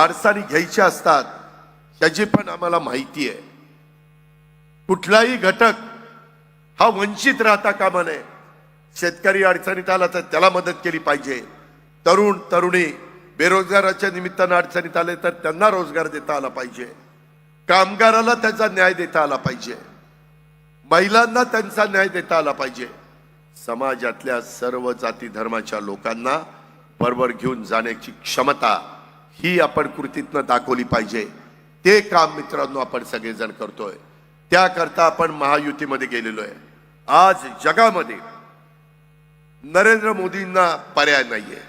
अडचणी घ्यायच्या असतात त्याची पण आम्हाला माहिती आहे. कुठलाही घटक हा वंचित राहता कामा नये. शेतकरी अडचणीत आला तर त्याला मदत केली पाहिजे. तरुण तरुणी बेरोजगाराच्या निमित्तानं अडचणीत आले तर त्यांना रोजगार देता आला पाहिजे. कामगाराला त्याचा न्याय देता आला पाहिजे. महिलांना त्यांचा न्याय देता आला पाहिजे. समाजातल्या सर्व जाती धर्माच्या लोकांना बरोबर घेऊन जाण्याची क्षमता ही आपण कृतीतनं दाखवली पाहिजे. ते काम मित्रांनो आपण सगळेजण करतोय. त्याकरता आपण महायुतीमध्ये गेलेलो आहे. आज जगामध्ये नरेंद्र मोदींना पर्याय नाहीये.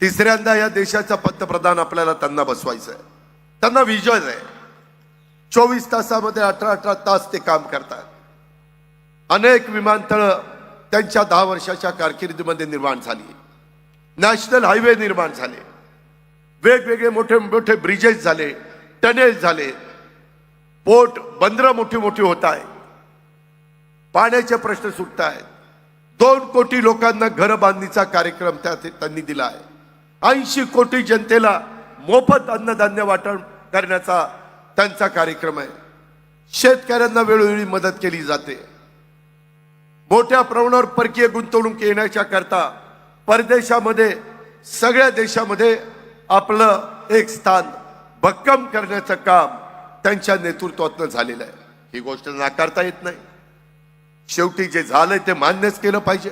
तिसऱ्यांदा या देशाचा पंतप्रधान आपल्याला त्यांना बसवायचं आहे त्यांना विजन आहे. चोवीस तासामध्ये अठरा अठरा तास ते काम करतात. अनेक विमानतळ त्यांच्या दहा वर्षाच्या कारकिर्दीमध्ये निर्माण झाली. नॅशनल हायवे निर्माण झाले. वेगवेगळे मोठे मोठे ब्रिजेस झाले टनेल झाले. पोट बंदरं मोठी मोठी होत आहे पाण्याचे प्रश्न सुटत आहेत दोन कोटी लोकांना घर बांधणीचा कार्यक्रम त्यांनी दिला आहे. ऐंशी कोटी जनतेला मोफत अन्नधान्य वाटण करण्याचा त्यांचा कार्यक्रम आहे. शेतकऱ्यांना वेळोवेळी मदत केली जाते. मोठ्या प्रमाणावर परकीय गुंतवणूक येण्याच्या करता परदेशामध्ये सगळ्या देशामध्ये आपलं एक स्थान भक्कम करण्याचं काम त्यांच्या नेतृत्वातनं झालेलं आहे. ही गोष्ट नाकारता येत नाही. शेवटी जे झालंय ते मान्यच केलं पाहिजे.